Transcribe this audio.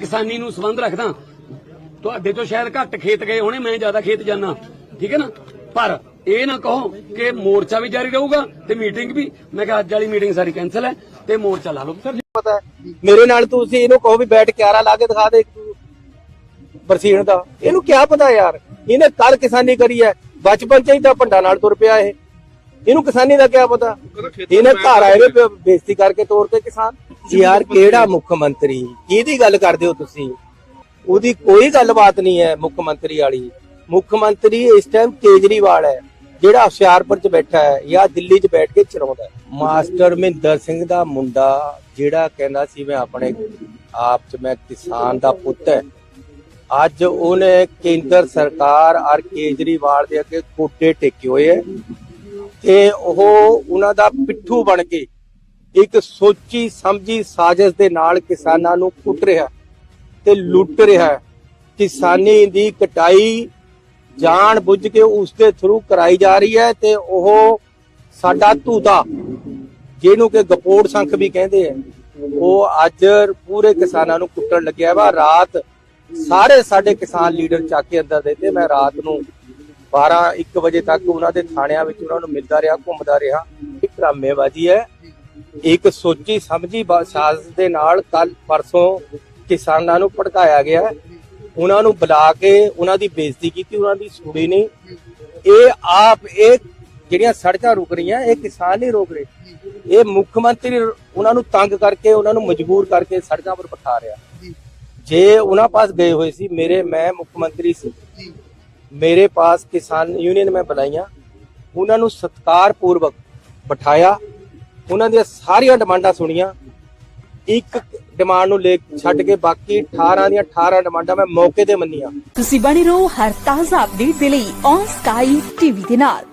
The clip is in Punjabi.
ਕਿਸਾਨੀ ਨੂੰ ਸੰਬੰਧ ਰੱਖਦਾ। ਤੁਹਾਡੇ ਤੋਂ ਸ਼ਾਇਦ ਘੱਟ ਖੇਤ ਗਏ ਹੋਣੇ ਮੈਂ ਜ਼ਿਆਦਾ ਖੇਤ ਜਾਣਾ ਠੀਕ ਹੈ ਨਾ? ਪਰ ਇਹ ਨਾ ਕਹੋ ਕਿ ਮੋਰਚਾ ਵੀ ਜਾਰੀ ਰਹੂਗਾ ਤੇ ਮੀਟਿੰਗ ਵੀ। ਮੈਂ ਕਿਹਾ ਅੱਜ ਵਾਲੀ ਮੀਟਿੰਗ ਸਾਰੀ ਕੈਨਸਲ ਹੈ ਤੇ ਮੋਰਚਾ ਲਾ ਲਓ। ਪਤਾ ਹੈ। ਮੇਰੇ ਨਾਲ ਤੁਸੀਂ ਇਹਨੂੰ ਕਹੋ ਵੀ ਬੈਠ ਕਿਆਰਾ ਲਾ ਕੇ ਦਿਖਾ ਦੇ ਬਰਸੀਨ ਦਾ। ਇਹਨੂੰ ਕੀ ਪਤਾ ਯਾਰ? ਇਹਨੇ ਕੱਲ ਕਿਸਾਨੀ ਕਰੀ ਹੈ। ਬਚਪਨ ਚ ਹੀ ਤਾਂ ਭੰਡਾ ਨਾਲ ਤੁਰ ਪਿਆ ਇਹ। ਇਹਨੂੰ ਕਿਸਾਨੀ ਦਾ ਕੀ ਪਤਾ? ਇਹਨੇ ਘਰ ਆਏ ਵੇ ਬੇਇੱਜ਼ਤੀ ਕਰਕੇ ਤੋਰ ਤੇ ਕਿਸਾਨ। ਯਾਰ ਕਿਹੜਾ ਮੁੱਖ ਮੰਤਰੀ? ਕਿਹਦੀ ਗੱਲ ਕਰਦੇ ਹੋ ਤੁਸੀਂ? ਉਹਦੀ ਕੋਈ ਗੱਲਬਾਤ ਨਹੀਂ ਹੈ ਮੁੱਖ ਮੰਤਰੀ ਵਾਲੀ। ਮੁੱਖ ਮੰਤਰੀ ਇਸ ਟਾਈਮ ਕੇਜਰੀਵਾਲ ਹੈ, ਜਿਹੜਾ ਹੁਸ਼ਿਆਰਪੁਰ ਚ ਬੈਠਾ ਹੈ ਜਾਂ ਦਿੱਲੀ ਚ ਬੈਠ ਕੇ ਚਲਾਉਂਦਾ ਮਾਸਟਰ ਮਹਿੰਦਰ ਸਿੰਘ ਦਾ ਮੁੰਡਾ, ਜਿਹੜਾ ਕਹਿੰਦਾ ਸੀ ਮੈਂ ਆਪਣੇ ਆਪ ਚ ਮੈਂ ਕਿਸਾਨ ਦਾ ਪੁੱਤ ਹੈ। ਅੱਜ ਉਹਨੇ ਕੇਂਦਰ ਸਰਕਾਰ ਔਰ ਕੇਜਰੀਵਾਲ ਦੇ ਅੱਗੇ ਕੋਟੇ ਟੇਕੇ ਹੋਏ ਹੈ। ਤੇ ਉਹ ਉਹਨਾਂ ਦਾ ਪਿੱਠੂ ਬਣ ਕੇ ਇੱਕ ਸੋਚੀ ਸਮਝੀ ਸਾਜ਼ਿਸ਼ ਦੇ ਨਾਲ ਕਿਸਾਨਾਂ ਨੂੰ ਕੁੱਟ ਰਿਹਾ ਤੇ ਲੁੱਟ ਰਿਹਾ ਕਿਸਾਨੀ ਦੀ ਕਟਾਈ ਜਾਣ ਬੁੱਝ ਕੇ ਉਸ ਦੇ ਥਰੂ ਕਰਾਈ ਜਾ ਰਹੀ ਹੈ ਤੇ ਉਹ ਸਾਡਾ ਧੂਤਾ, ਜਿਹਨੂੰ ਕਿ ਗਪੋੜ ਸੰਖ ਵੀ ਕਹਿੰਦੇ ਆ, ਉਹ ਅੱਜ ਪੂਰੇ ਕਿਸਾਨਾਂ ਨੂੰ ਕੁੱਟਣ ਲੱਗਿਆ ਵਾ। ਰਾਤ ਸਾਰੇ ਸਾਡੇ ਕਿਸਾਨ ਲੀਡਰ ਚੱਕ ਕੇ ਅੰਦਰ ਦੇ ਤੇ ਮੈਂ ਰਾਤ ਨੂੰ 12 1 ਵਜੇ ਤੱਕ ਉਹਨਾਂ ਦੇ ਥਾਣਿਆਂ ਵਿੱਚ ਉਹਨਾਂ ਨੂੰ ਮਿਲਦਾ ਰਿਹਾ, ਘੁੰਮਦਾ ਰਿਹਾ। ਇਹ ਡਰਾਮੇਬਾਜ਼ੀ ਹੈ। ਇੱਕ ਸੋਚੀ ਸਮਝੀ ਬਾ- ਦੇ ਨਾਲ ਕੱਲ ਪਰਸੋਂ ਕਿਸਾਨਾਂ ਨੂੰ ਭੜਕਾਇਆ ਗਿਆ। ਉਹਨਾਂ ਨੂੰ ਬੁਲਾ ਕੇ ਉਹਨਾਂ ਦੀ ਬੇਇੱਜ਼ਤੀ ਕੀਤੀ, ਉਹਨਾਂ ਦੀ ਸੁਣੀ ਨਹੀਂ। ਇਹ ਆਪ, ਇਹ ਜਿਹੜੀਆਂ ਸੜਕਾਂ ਰੁਕ ਰਹੀਆਂ, ਇਹ ਕਿਸਾਨ ਨਹੀਂ ਰੋਕ ਰਹੇ। ਇਹ ਮੁੱਖ ਮੰਤਰੀ ਉਹਨਾਂ ਨੂੰ ਤੰਗ ਕਰਕੇ, ਉਹਨਾਂ ਨੂੰ ਮਜਬੂਰ ਕਰਕੇ ਸੜਕਾਂ ਪਰ ਬਿਠਾ ਰਿਹਾ। ਜੇ ਉਹਨਾਂ ਪਾਸ ਗਏ ਹੋਏ ਸੀ, ਮੇਰੇ, ਮੈਂ ਮੁੱਖ ਮੰਤਰੀ ਸੀ। ਮੇਰੇ ਪਾਸ ਕਿਸਾਨ ਯੂਨੀਅਨ ਮੈਂ ਬੁਲਾਈਆਂ। ਉਹਨਾਂ ਨੂੰ ਸਤਕਾਰ ਪੂਰਵਕ ਬਿਠਾਇਆ। ਉਹਨਾਂ ਦੀਆਂ ਸਾਰੀਆਂ ਡਿਮਾਂਡਾਂ ਸੁਣੀਆਂ। ਇੱਕ ਡਿਮਾਂਡ ਨੂੰ ਲੈ ਛੱਡ ਕੇ ਬਾਕੀ 18 ਦੀਆਂ 18 ਡਿਮਾਂਡਾਂ ਮੈਂ ਮੌਕੇ ਤੇ ਮੰਨੀਆਂ। ਤੁਸੀਂ ਬਣੇ ਰਹੋ ਹਰ ਤਾਜ਼ਾ ਅਪਡੇਟ ਦੇ ਲਈ ਔਨ ਸਕਾਈ ਟੀਵੀ ਦੇ ਨਾਲ।